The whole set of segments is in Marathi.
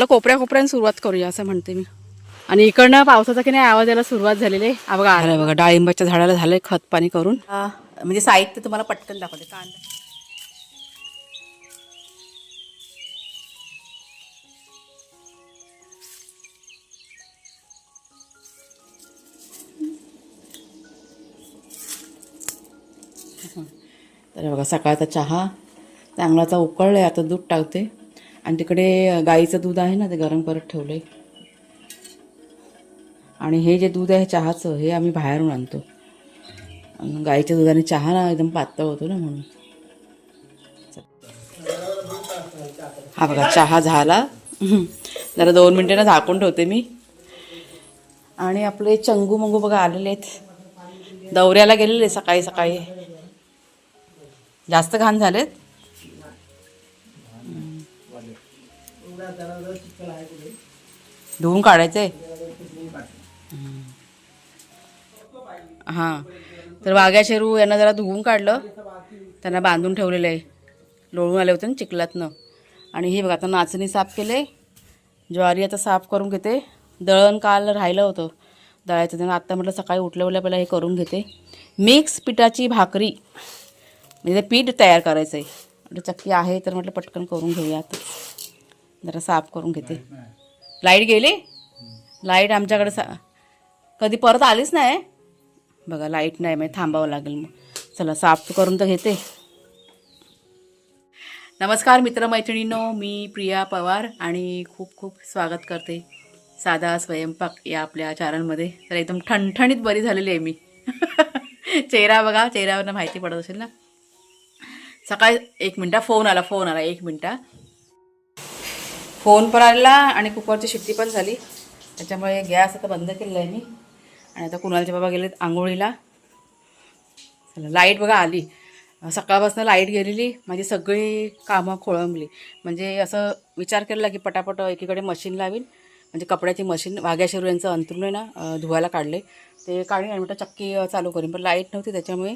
म्हटलं कोपऱ्या कोपऱ्याने सुरुवात करूया असं म्हणते मी. आणि इकडनं पावसाचा की नाही आवाज यायला सुरुवात झालेली आहे. बघा आलं बघा डाळिंबाच्या झाडाला झालंय खत पाणी करून. म्हणजे साहित्य तुम्हाला पटकन दाखवते. कांदा. तर बघा सकाळचा चहा. चांगलाचा उकळला आहे आता दूध टाकते. आणि तिकडे गाईचं दूध आहे ना ते गरम करत ठेवलं आहे आणि हे जे दूध आहे चहाचं हे आम्ही बाहेरून आणतो. गाईच्या दुधाने चहा ना एकदम पातळ होतो ना म्हणून. हा बघा चहा झाला. जरा दोन मिनटं ना झाकून ठेवते मी. आणि आपले चंगू मंगू बघा आलेले आहेत. दौऱ्याला गेलेले सकाळी सकाळी. जास्त घाण झालेत. धुवून काढायचे हां. तर वाघ्या शेरू यांना जरा धुवून काढलं. त्यांना बांधून ठेवलेलं आहे. लोळून आले होते ना चिखलातनं. आणि हे बघा आता नाचणी साफ केले. ज्वारी आता साफ करून घेते. दळण काल राहिलं होतं. दळायचं त्यांना आत्ता म्हटलं सकाळी उठल्या उठल्या पहिला हे करून घेते. मिक्स पिठाची भाकरी. म्हणजे पीठ तयार करायचं आहे चक्की आहे तर म्हटलं पटकन करून घेऊया आता जरा साफ करून घेते. लाइट गेली? लाइट आमच्याकडे सा कधी परत आलीच नाही. बघा लाइट नाही मग थांबावं लागेल मग. चला साफ करून तर घेते. नमस्कार मित्रमैत्रिणींनो मी प्रिया पवार आणि खूप खूप स्वागत करते साधा स्वयंपाक या आपल्या चॅनलमध्ये. तर एकदम ठणठणीत बरी झालेली आहे मी. चेहरा बघा चेहऱ्यावरनं माहिती पडत असेल ना. सकाळी एक मिनटा फोन आला फोन आला एक मिनटा. फोन पण आला आणि कुकरची शिट्टी पण झाली. त्याच्यामुळे गॅस आता बंद केलेला आहे मी. आणि आता कुणालचे बाबा गेलेत आंघोळीला. चला लाइट बघा आली. सकाळपासून लाइट गेलेली माझी सगळी कामं खोळंबली. म्हणजे असं विचार केला की पटापट एकीकडे मशीन लावीन. म्हणजे कपड्याची मशीन वाघ्या शेरू यांचं अंतरून आहे ना धुवायला काढले ते काढीन आणि म्हटलं चक्की चालू करीन. पण लाइट नव्हती त्याच्यामुळे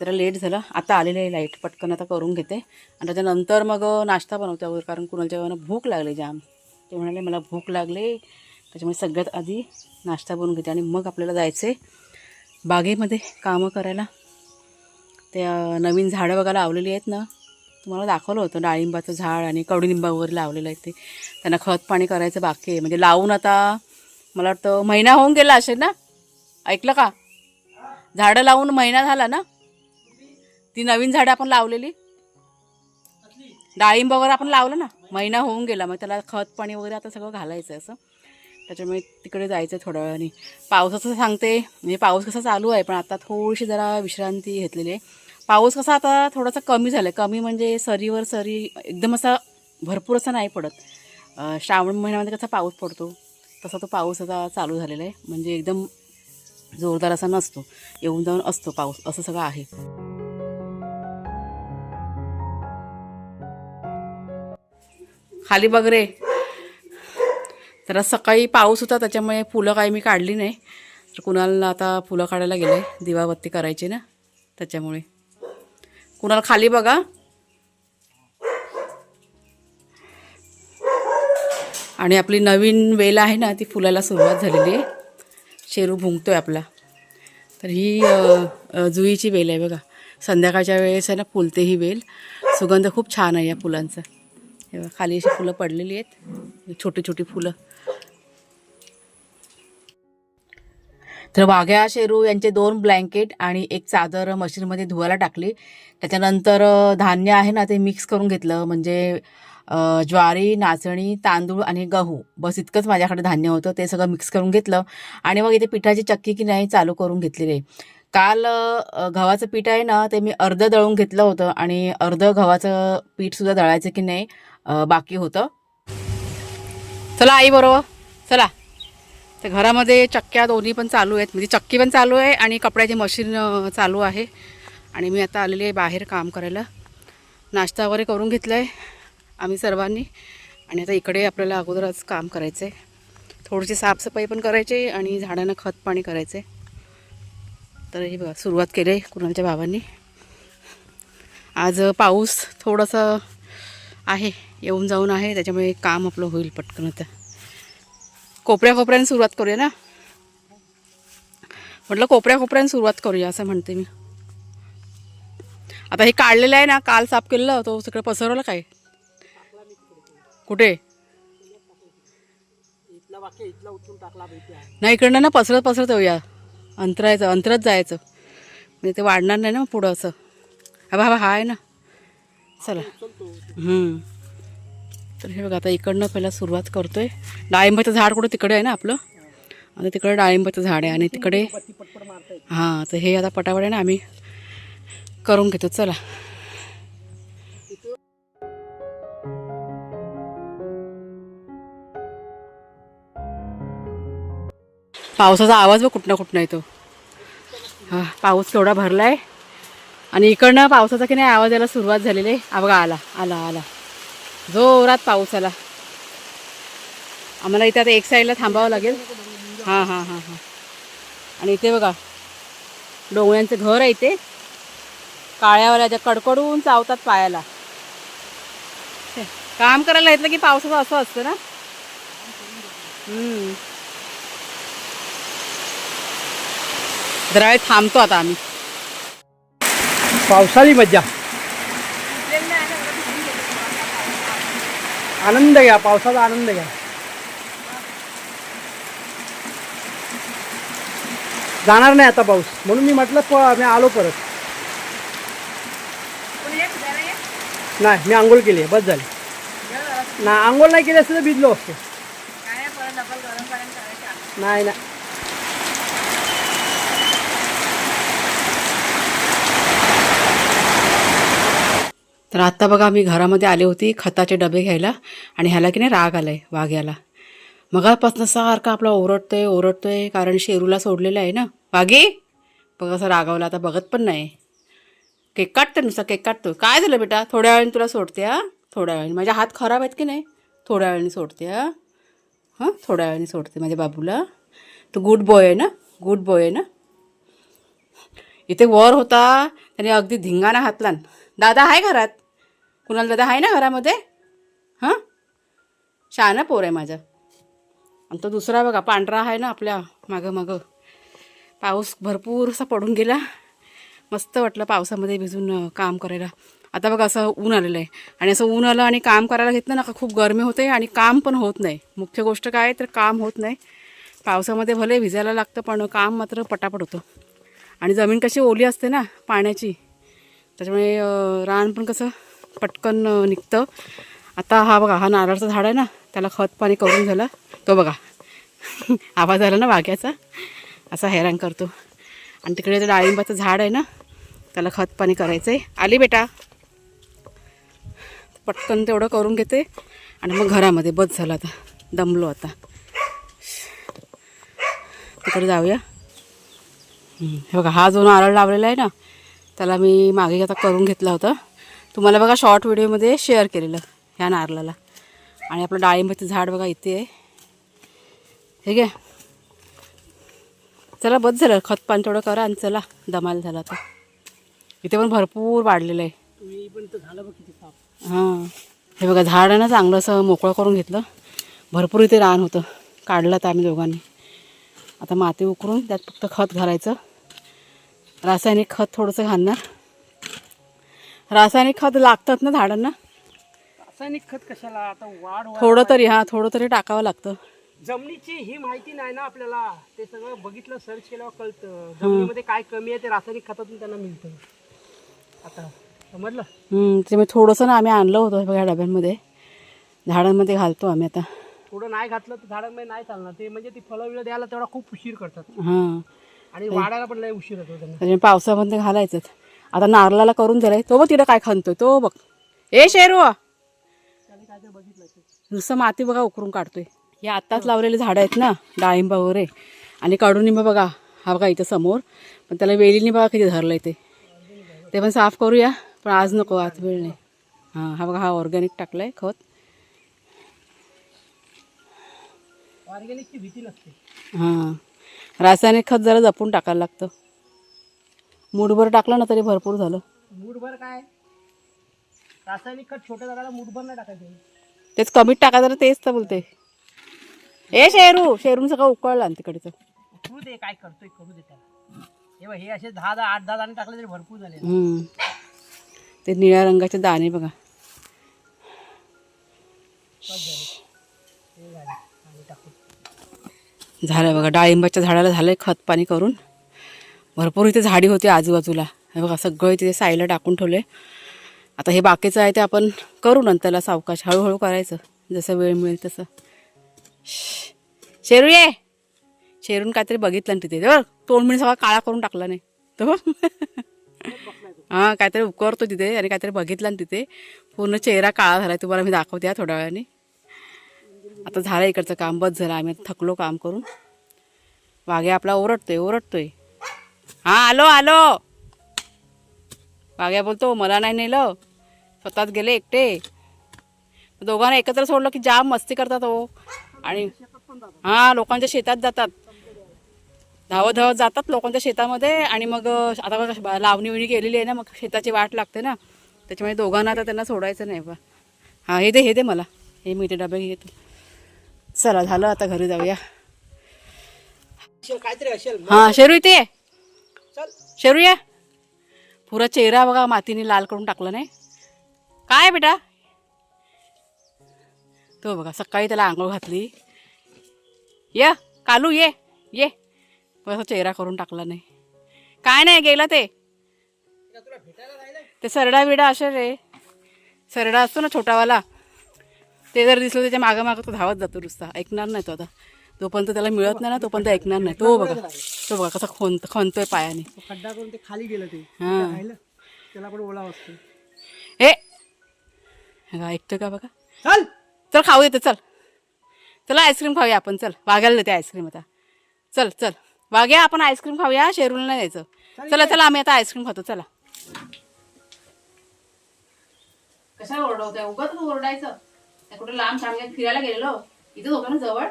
जरा लेट झालं. आता आलेलं आहे लाइट पटकन आता करून घेते. आणि त्याच्यानंतर मग नाश्ता बनवते वगैरे कारण कुणाच्या जेव्हा भूक लागली जाम. ते म्हणाले मला भूक लागले. त्याच्यामुळे सगळ्यात आधी नाश्ता बनवून घेते. आणि मग आपल्याला जायचं आहे बागेमध्ये कामं करायला. त्या नवीन झाडं बघा लावलेली आहेत ना. तुम्हाला दाखवलं होतं डाळिंबाचं झाड आणि कडुलिंबा वगैरे लावलेलं आहे ते. त्यांना खत पाणी करायचं बाकी आहे. म्हणजे लावून आता मला वाटतं महिना होऊन गेला असेल ना? ऐकलं का? झाडं लावून महिना झाला ना? ती नवीन झाडं आपण लावलेली? डाळिंब वगैरे आपण लावलं ना? महिना होऊन गेला मग त्याला खत पाणी वगैरे आता सगळं घालायचं असं. त्याच्यामुळे तिकडे जायचं थोड्या वेळाने. पावसाचं सांगते म्हणजे पाऊस कसा चालू आहे पण आता थोडीशी जरा विश्रांती घेतलेली आहे. पाऊस कसा आता थोडासा कमी झाला आहे कमी म्हणजे सरीवर सरी एकदम असा भरपूर असा नाही पडत. श्रावण महिन्यामध्ये कसा पाऊस पडतो तसा तो पाऊस आता चालू झालेला आहे. म्हणजे एकदम जोरदार असा नसतो. येऊन जाऊन असतो पाऊस असं सगळं आहे. खाली बघ रे. जरा सकाळी पाऊस होता त्याच्यामुळे फुलं काही मी काढली नाही. तर कुणाला आता फुलं काढायला गेले दिवाबत्ती करायची ना त्याच्यामुळे. कुणाला खाली बघा. आणि आपली नवीन वेल आहे ना ती फुलाला सुरुवात झालेली आहे. शेरू भुंकतोय आपला. तर ही जुईची वेल आहे बघा. संध्याकाळच्या वेळेस आहे ना फुलते ही वेल. सुगंध खूप छान आहे या फुलांचा. हे खाली अशी फुलं पडलेली आहेत. छोटी छोटी फुलं. तर वाघ्या शेरू यांचे दोन ब्लँकेट आणि एक चादर मशीनमध्ये धुवायला टाकली. त्याच्यानंतर धान्य आहे ना ते मिक्स करून घेतलं. म्हणजे ज्वारी नाचणी तांदूळ आणि गहू. बस इतकंच माझ्याकडे धान्य होतं. ते सगळं मिक्स करून घेतलं. आणि मग इथे पिठाची चक्की की नाही चालू करून घेतलेली आहे. काल गव्हाचं पीठ आहे ना ते मी अर्धं दळून घेतलं होतं. आणि अर्धं गव्हाचं पीठसुद्धा दळायचं की नाही बाकी होतं. चला आई बरोबर. चला. तर घरामध्ये चक्क्या दोन्ही पण चालू आहेत. म्हणजे चक्की पण चालू आहे आणि कपड्याची मशीन चालू आहे. आणि मी आता आलेली आहे बाहेर काम करायला. नाश्ता वगैरे करून घेतला आहे आम्ही सर्वांनी. आणि आता इकडे आपल्याला अगोदरच काम करायचं आहे थोडीशी साफसफाई पण करायची आणि झाडांना खत पाणी करायचं आहे तर हे बघा सुरुवात केली आहे कुणालच्या भावांनी आज पाऊस थोडंसं आहे. येऊन जाऊन आहे. त्याच्यामुळे काम आपलं होईल पटकन आता. कोपऱ्या कोपऱ्याने सुरुवात करूया ना? म्हटलं कोपऱ्या कोपऱ्याने सुरुवात करूया असं म्हणते मी. आता हे काढलेलं आहे ना काल साफ केलेलं तो सगळं पसरवलं काय? कुठे? नाही इकडनं ना पसरत पसरत येऊया. अंतरायचं अंतरत जायचं. म्हणजे ते वाढणार नाही ना पुढं असं. हा बाबा हा आहे ना. चला. तर हे बघा आता इकडनं पहिला सुरुवात करतोय. डाळिंबाचं झाड कुठं? तिकडे आहे ना आपलं? आता तिकडे डाळिंबाचं झाड आहे आणि तिकडे हां तर हे आता पटापट आहे ना आम्ही करून घेतो. चला. पावसाचा आवाज बघ कुठनं कुठनं येतो. हा पाऊस केवढा भरला आहे आणि इकडनं पावसाचा की नाही आवाज यायला सुरुवात झालेली आहे. बघा आला आला आला. जोरात पाऊस आला. आम्हाला इथे आता एक साईडला थांबावं लागेल. हां हां हां हां. आणि इथे बघा डोंगळ्यांचं घर आहे इथे. काळ्यावाल्याच्या कडकडून चावतात पायाला. काम करायला येतलं की पावसाचं असं असतं ना? जरा वेळ थांबतो आता आम्ही. पावसाळी मज्जा. आनंद घ्या पावसाचा आनंद घ्या. जाणार नाही आता पाऊस. म्हणून मी म्हटलं मी आलो परत. नाही मी आंघोळ केली आहे बस झाली. ना आंघोळ नाही केली असतं तर भिजलो असतो. नाही ना तर आत्ता बघा मी घरामध्ये आले होती खताचे डबे घ्यायला आणि ह्याला की नाही राग आला आहे वाघ याला. मगापासून सारखा आपला ओरडतो आहे कारण शेरूला सोडलेलं आहे ना. वाघे बघा असं रागावला आता बघत पण नाही. केक काटते नुसता केक काटतो काय झालं बेटा? थोड्या वेळाने तुला सोडते हा? थोड्या वेळाने. माझ्या हात खराब आहेत की नाही? थोड्या वेळाने सोडते हा? हां? थोड्या वेळाने सोडते माझ्या बाबूला. तो गुड बॉय आहे ना? गुड बॉय आहे ना? इथे वर होता त्याने अगदी धिंगाणा हातला दादा आहे घरात? कुणाल दादा आहे ना घरामध्ये? हां? शहाणा पोर आहे माझं. आणि तो दुसरा बघा पांढरा आहे ना आपल्या मागं मागं. पाऊस भरपूर असा पडून गेला. मस्त वाटलं पावसामध्ये भिजून काम करायला. आता बघा असं ऊन आलेलं आहे. आणि असं ऊन आलं आणि काम करायला घेतलं ना का खूप गरमी होते आणि काम पण होत नाही. मुख्य गोष्ट काय तर काम होत नाही. पावसामध्ये भले भिजायला लागतं पण काम मात्र पटापट होतं. आणि जमीन कशी ओली असते ना पाण्याची. त्याच्यामुळे रान पण कसं पटकन निघतं. आता हा बघा हा नारळाचं झाड आहे ना त्याला खत पाणी करून झालं. तो बघा. आवाज आला ना वाघ्याचा? असा हैराण करतो. आणि तिकडे ते डाळिंबाचं झाड आहे ना त्याला खत पाणी करायचं आहे आली बेटा. पटकन तेवढं करून घेते. आणि मग घरामध्ये बस झालं आता. दमलो आता. तिकडे जाऊया. हे बघा हा जो नारळ लावलेला आहे ना त्याला मी मागे आता करून घेतला होता. तुम्हाला बघा शॉर्ट व्हिडिओमध्ये शेअर केलेलं ह्या नारळाला. आणि आपलं डाळिंबाचं झाड बघा इथे आहे. हे घ्या. चला बस झालं. खत पाणी थोडं करा आणि चला. दमाल झाला आता इथे पण भरपूर वाढलेलं आहे. तुम्ही पण तर झालं बघ किती साफ हां. हे बघा झाड आहे ना चांगलं असं मोकळं करून घेतलं. भरपूर इथे रान होतं. काढलं तर आम्ही दोघांनी. आता माती उकरून त्यात फक्त खत घालायचं. रासायनिक खत थोडंसं घालणार. रासायनिक खत लागतात ना झाडांना? रासायनिक खत कशाला? आता वाढ थोडं तरी हां थोडं तरी टाकावं लागतं. जमिनीची ही माहिती नाही ना आपल्याला. ते सगळं बघितलं सर्च केल्यावर कळतं. जमिनीमध्ये काय कमी आहे ते रासायनिक खतातून त्यांना मिळतं. आता समजलं? हं, ते मी थोडंसं ना आम्ही आणलं होतं हे बघा डब्यांमध्ये. झाडांमध्ये घालतो आम्ही आता. थोडं नाही घातलं तर झाडांमध्ये नाही चालणार. ते म्हणजे ती फळं द्यायला तेवढा खूप उशीर करतात. हां. आणि वाढायला पण लय उशीर होतो त्यांना. त्याच्यामुळे पावसामध्ये घालायचंच आता नारळाला करून झालंय तो बघ तिथं काय खणतोय. तो बघ. ए शेरू! नुसतं माती बघा उकरून काढतोय. हे आत्ताच लावलेले झाडं आहेत ना डाळिंबा वगैरे. आणि कडुनिंबा बघा हा बघा इथं समोर. पण त्याला वेलीने बघा किती धरलं आहे ते पण साफ करूया पण आज नको आज वेळ नाही. हां हा बघा हा ऑर्गॅनिक टाकलाय खत. ऑर्गॅनिकची भीती लागते हां. रासायनिक खत जरा जपून टाकायला लागतं. मूठभर टाकलं ना तरी भरपूर झालं. मूठभर काय? रासायनिक खत छोट्या जागाला मुठभर नाही टाकायचं. तेच कमीत टाका जरा तेच तर बोलते. ए शेरू शेरून सगळं उकळला ना तिकडचं. करू दे काय करतोय करू दे त्याला. हे बघ, हे असे दहा दहा आठ दहा दाणे टाकले तरी भरपूर झाले. हम्म. ते निळ्या रंगाचे दाणे बघा. झालं बघा डाळिंबाच्या झाडाला झालंय खत पाणी करून. भरपूर इथे झाडी होती आजूबाजूला. हे बघा सगळं तिथे साईला टाकून ठेवले आता हे बाकीचं आहे ते आपण करू नंतरला सावकाश. हळूहळू करायचं. जसं वेळ मिळेल तसं. शेरू ये. शेरून काहीतरी बघितलं ना तिथे. बरं तोंड मी सगळा काळा करून टाकला नाही. तो हां काहीतरी उकरतो तिथे आणि काहीतरी बघितलं ना तिथे. पूर्ण चेहरा काळा झाला तुम्हाला मी दाखवते थोड्या वेळाने. आता झालं इकडचं काम. बस झालं. आम्ही थकलो काम करून. वाघे आपला ओरडतोय ओरडतोय. हां आलो आलो. वाघ्या बोलतो मला नाही नेलं. स्वतःच गेले एकटे. दोघांना एकत्र सोडलं की जाम मस्ती करतात हो. आणि हां लोकांच्या शेतात जातात. धावत धावत जातात लोकांच्या शेतामध्ये आणि मग आता लावणी विणी केलेली आहे ना मग शेताची वाट लागते ना. त्याच्यामुळे दोघांना आता त्यांना सोडायचं नाही बा. हां हे दे हे दे मला. हे मी ते डबे घेतो. चला झालं आता घरी जाऊया. काहीतरी असेल हां शेरू इथे शेरू या पुरा चेहरा बघा मातीने लाल करून टाकला नाही. काय आहे बेटा? तो बघा सकाळी त्याला आंघोळ घातली. ये कालू ये ये. बघा चेहरा करून टाकला नाही. काय नाही गेला ते. ते सरडा बिडा असे रे. सरडा असतो ना छोटावाला. ते जर दिसलं त्याच्या मागं मागं तो धावत जातो नुसता. ऐकणार नाही तो आता. जोपर्यंत त्याला मिळत नाही ना तोपर्यंत ऐकणार नाही. तो बघा. तो बघा कसा खोन खणतोय पायाने. तो खड्डा करून ते खाली गेलं ते. हां. त्याला पण ओला असतो. ऐकतोय का बघा? चल! चल खाऊ देते चल. चला आईस्क्रीम खाऊया आपण चल. वाघ्याला देते आईस्क्रीम आता. चल चल. वाघ्या आपण आईस्क्रीम खाऊया शेरूला नाही द्यायचं चला चला आम्ही आता आईस्क्रीम खातो चला. कशाला ओरडवतोय? उगाच ओरडायचं. कुठे लांब सांगत फिरायला गेलेलो. इथं होतं ना जवळ.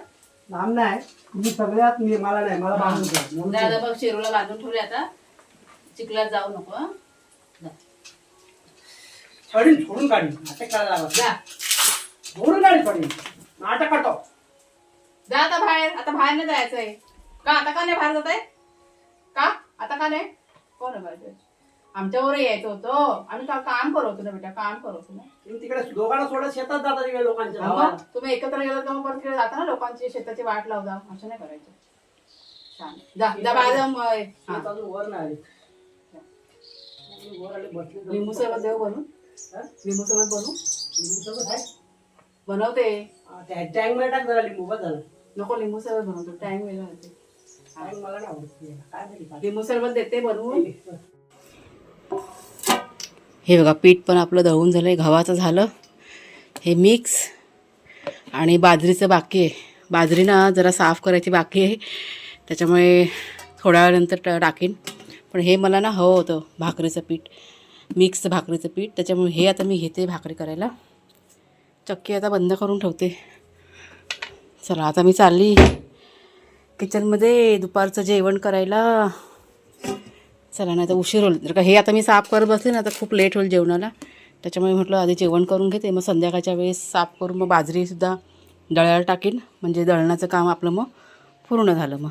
लांब नाही. मी सगळ्यात मी मला नाही मला बांधून दादा बघ शेरूला बांधून ठेवले आता. चिखलात जाऊ नको हं? जा. छडीन सोडून काढी नाटक करायला लागला जा. सोडून काढी छडीन. नाटक करतो जा आता बाहेर. आता बाहेर नाही जायचंय. का? आता का नाही बाहेर जात आहे का? आता का नाही? कोण आहे बाहेर? जायचं? आमच्यावर यायचं होतं. आम्ही का काम करवतो ना बेटा काम करवतो ना. तुम्ही तिकडे दोघांना सोडत शेतात जातात तिकडे लोकांच्या मग गावाला. तुम्ही एकत्र गेलात का मग परत तिकडे जाता ना लोकांची शेताची वाट लावता. असं नाही करायचं. छान. जा जा मग, हा. शेत अजून वर नाही आले. वर आले बसले जाऊन. लिंबू सरबत देऊ हा? लिंबू सरबत बनवू लिंबू सरबत आहे? बनवते. हा, त्या टँकमध्ये टाक जरा लिंबू बस झालं. नको लिंबू सरबत बनवतो टाइम होते टँक मला नाही आवडत. काय माहिती. लिंबू सरबत देते बनवून. हे बघा पीठ पण आपलं दळून झालं आहे गव्हाचं झालं. हे मिक्स आणि बाजरीचं बाकी आहे. बाजरी ना जरा साफ करायची बाकी आहे. त्याच्यामुळे थोड्या वेळानंतर ट- टाकीन. पण हे मला ना हवं होतं भाकरीचं पीठ. मिक्स भाकरीचं पीठ. त्याच्यामुळे हे आता मी घेते भाकरी करायला. चक्की आता बंद करून ठेवते. चला आता मी चालली किचनमध्ये दुपारचं जेवण करायला. चला नाही तर उशीर होईल. जर का हे आता मी साफ करत बसले ना तर खूप लेट होईल जेवणाला. त्याच्यामुळे म्हटलं आधी जेवण करून घेते. मग संध्याकाळच्या वेळेस साफ करून मग बाजरीसुद्धा दळायला टाकीन. म्हणजे दळणाचं काम आपलं मग पूर्ण झालं मग.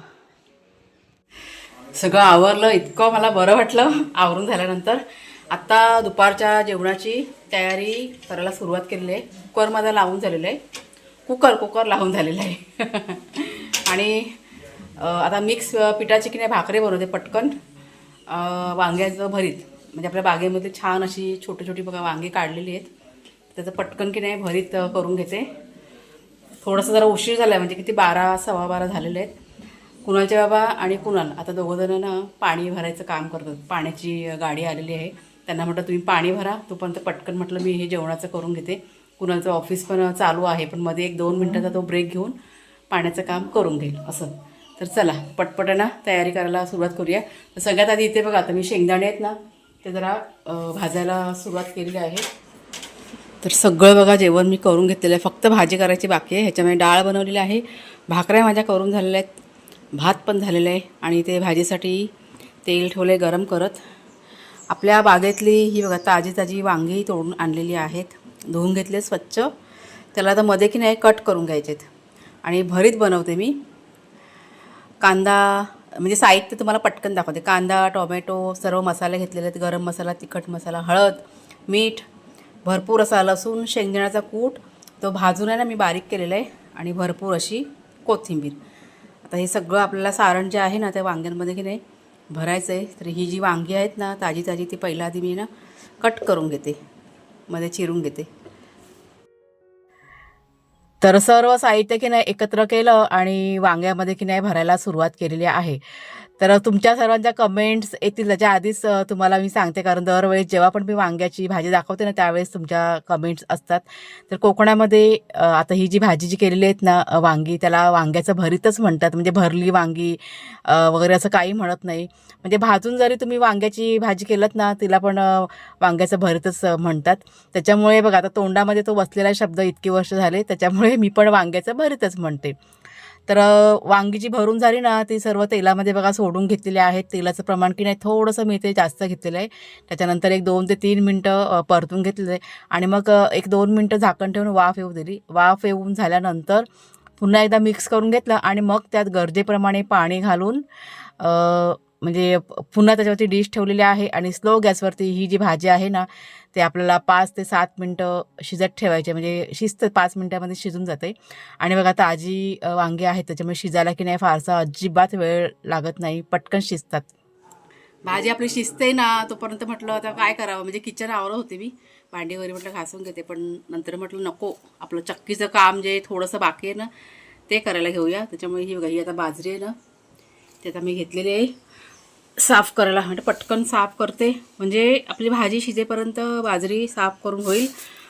सगळं आवरलं इतकं मला बरं वाटलं आवरून झाल्यानंतर. आत्ता दुपारच्या जेवणाची तयारी करायला सुरुवात केलेली आहे. कुकर माझा लावून झालेलं आहे. कुकर कुकर लावून झालेला आहे. आणि आता मिक्स पिठाची की नाही भाकरी बनवते पटकन. वांग्याचं भरीत. म्हणजे आपल्या बागेमध्ये छान अशी छोटी छोटी बघा वांगी काढलेली आहेत. त्याचं पटकन की नाही भरीत करून घेते. थोडंसं जरा उशीर झाला आहे म्हणजे किती बारा सव्वा बारा झालेले आहेत. कुणालचे बाबा आणि कुणाल आता दोघंजणं ना पाणी भरायचं काम करतात. पाण्याची गाडी आलेली आहे. त्यांना म्हटलं तुम्ही पाणी भरा तोपर्यंत पटकन म्हटलं मी हे जेवणाचं करून घेते. कुणालचं ऑफिस पण चालू आहे पण मध्ये एक दोन मिनटाचा तो ब्रेक घेऊन पाण्याचं काम करून घेईल असं. तर चला पटपटानं तयारी करायला सुरुवात करूया. तर सगळ्यात आधी इथे बघा आता मी शेंगदाणे आहेत ना ते जरा भाजायला सुरुवात केलेली आहे. तर सगळं बघा जेवण मी करून घेतलेलं आहे. फक्त भाजी करायची बाकी आहे. ह्याच्यामध्ये डाळ बनवलेली आहे. भाकऱ्या माझ्या करून झालेल्या आहेत. भात पण झालेलं आहे. आणि ते भाजीसाठी तेल ठेवलं गरम करत. आपल्या बागेतली ही बघा ताजी ताजी वांगी तोडून आणलेली आहेत. धुवून घेतले स्वच्छ. त्याला आता मध्ये की नाही कट करून घ्यायचेत. आणि भरीत बनवते मी. कांदा म्हणजे साहित्य तुम्हाला पटकन दाखवते. कांदा टोमॅटो सर्व मसाले घेतलेले आहेत. गरम मसाला तिखट मसाला हळद मीठ भरपूर असा लसूण शेंगदाण्याचा कूट. तो भाजून आहे ना मी बारीक केलेला आहे. आणि भरपूर अशी कोथिंबीर. आता हे सगळं आपल्याला सारण जे आहे ना त्या वांग्यांमध्ये की नाही भरायचं आहे तर ही जी वांगी आहेत ना ताजी ताजी ती पहिल्या आधी मी ना कट करून घेते. मध्ये चिरून घेते. तर सर्व साहित्य की नाही एकत्र केलं आणि वांग्यामध्ये की नाही भरायला सुरुवात केलेली आहे. तर तुमच्या सर्वांच्या कमेंट्स येतील त्याच्या आधीच तुम्हाला मी सांगते. कारण दरवेळेस जेव्हा पण मी वांग्याची भाजी दाखवते ना त्यावेळेस तुमच्या कमेंट्स असतात. तर कोकणामध्ये आता ही जी भाजी जी केलेली आहेत ना वांगी त्याला वांग्याचं भरीतच म्हणतात. म्हणजे भरली वांगी वगैरे असं काही म्हणत नाही. म्हणजे भाजून जरी तुम्ही वांग्याची भाजी केलत ना तिला पण वांग्याचं भरीतच म्हणतात. त्याच्यामुळे बघा आता तोंडामध्ये तो बसलेला शब्द इतकी वर्ष झाले त्याच्यामुळे मी पण वांग्याचं भरीतच म्हणते. तर वांगीची वांगी जी भरून झाली ना ती सर्व तेलामध्ये बघा सोडून घेतलेली आहेत. तेलाचं प्रमाण की नाही थोडंसं मी ते जास्त घेतलेलं आहे. त्याच्यानंतर एक दोन ते तीन मिनटं परतून घेतलेलं आहे. आणि मग एक दोन मिनटं झाकण ठेवून वाफ येऊ दिली. वाफ येऊन झाल्यानंतर पुन्हा एकदा मिक्स करून घेतलं आणि मग त्यात गरजेप्रमाणे पाणी घालून म्हणजे पुन्हा त्याच्यावरती डिश ठेवलेली आहे आणि स्लो गॅसवरती ही जी भाजी आहे ना ते आपल्याला पाच ते सात मिनटं शिजत ठेवायचे म्हणजे शिस्त पाच मिनटामध्ये शिजून जाते. आणि बघा आता आजी वांगी आहेत त्याच्यामुळे शिजायला की नाही फारसा अजिबात वेळ लागत नाही. पटकन शिजतात. भाजी आपली शिजते ना तोपर्यंत म्हटलं आता काय करावं? म्हणजे किचन आवरत होते मी. भांडी वगैरे म्हटलं घासून घेते पण नंतर म्हटलं नको आपलं चक्कीचं काम जे थोडंसं बाकी आहे ना ते करायला घेऊया. त्याच्यामुळे ही बघा ही आता बाजरी आहे ना ते आता मी घेतलेली आहे. साफ करायला म्हणजे पटकन साफ करते. म्हणजे आपली भाजी शिजेपर्यंत बाजरी साफ करून होईल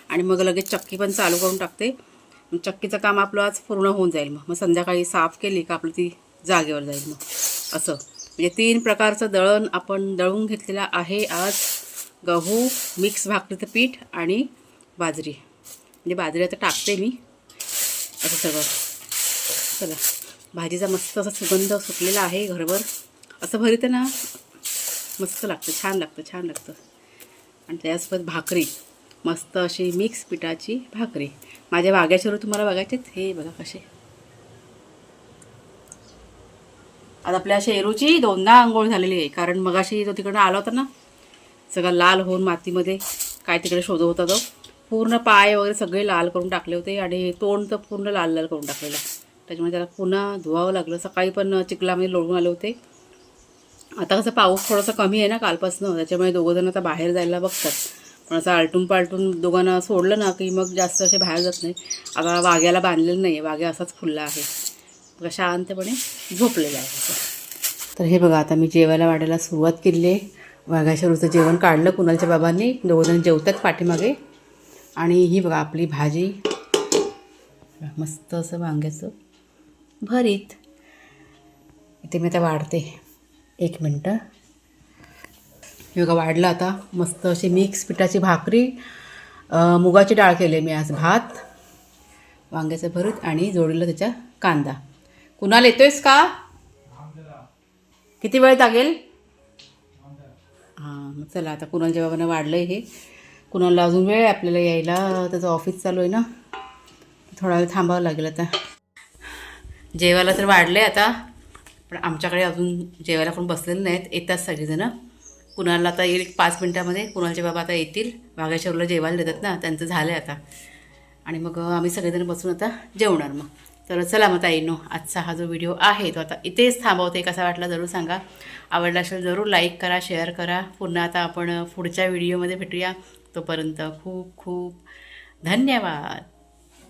आणि मग लगेच चक्की पण चालू करून टाकते. चक्कीचं काम आपलं आज पूर्ण होऊन जाईल मग. मग संध्याकाळी साफ केली का आपलं ती जागेवर जाईल मग. असं. म्हणजे तीन प्रकारचं दळण आपण दळून घेतलेलं आहे आज. गहू मिक्स भाकरीचं पीठ आणि बाजरी. म्हणजे बाजरी आता टाकते मी. असं सगळं. चला. भाजीचा मस्त असा सुगंध सुटलेला आहे घरभर. असं भरीत ना मस्त लागतं छान लागतं छान लागतं. आणि त्यासोबत भाकरी मस्त अशी मिक्स पिठाची भाकरी. माझ्या वाग्याच्यावर तुम्हाला बघायचे हे बघा कसे. आज आपल्या शेरूची दोनदा आंघोळ झालेली आहे. कारण मगाशी तो तिकडनं आला होता ना सगळा लाल होऊन मातीमध्ये काय तिकडे शोधत होता तो. पूर्ण पाय वगैरे सगळे लाल करून टाकले होते आणि तोंड तर पूर्ण लाल लाल करून टाकलेलं. त्याच्यामुळे त्याला पुन्हा धुवावं लागलं. सकाळी पण चिखलामध्ये लोळून आले होते. आता कसं पाऊस थोडासा कमी आहे ना कालपासनं त्याच्यामुळे दोघंजण आता बाहेर जायला बघतात. पण असं आलटून पालटून दोघांना सोडलं ना की मग जास्त असे बाहेर जात नाही. आता वाघ्याला बांधलेलं नाही आहे वाघ्या असाच खुल्ला आहे. शांतपणे झोपलेला आहे असं. तर हे बघा आता मी जेवायला वाढायला सुरुवात केली आहे. वाघाच्या रोजचं जेवण काढलं कुणालच्या बाबांनी दोघंजण जेवतात पाठीमागे. आणि ही बघा आपली भाजी. मस्त असं वांग्याचं. भरीत. इथे मी आता वाढते. एक मिनटं. हे बघा वाढलं आता. मस्त अशी मिक्स पिठाची भाकरी मुगाची डाळ केली मी आज भात वांग्याचं भरीत आणि जोडीला त्याच्या कांदा. कुणाला येतोयस का? किती वेळ लागेल? हां मग चला आता कुणालच्या बाबांना वाढलं आहे हे. कुणाला अजून वेळ आहे आपल्याला यायला? त्याचं ऑफिस चालू आहे ना. थोडा वेळ थांबावं लागेल आता. जेवायला तर वाढलं आहे आता. पण आमच्याकडे अजून जेवायला कोण बसलेले नाहीत येतात सगळेजणं. कुणाला आता येईल एक पाच मिनटामध्ये कुणालचे बाबा आता येतील. वाघाशेवरला जेवायला देतात ना त्यांचं झालं आहे आता. आणि मग आम्ही सगळेजण बसून आता जेवणार मग. तर चला मग ताईनो आजचा हा जो व्हिडिओ आहे तो आता इथेच थांबवते. कसा वाटला जरूर सांगा. आवडला असेल जरूर लाईक करा शेअर करा. पुन्हा आता आपण पुढच्या व्हिडिओमध्ये भेटूया. तोपर्यंत खूप खूप धन्यवाद.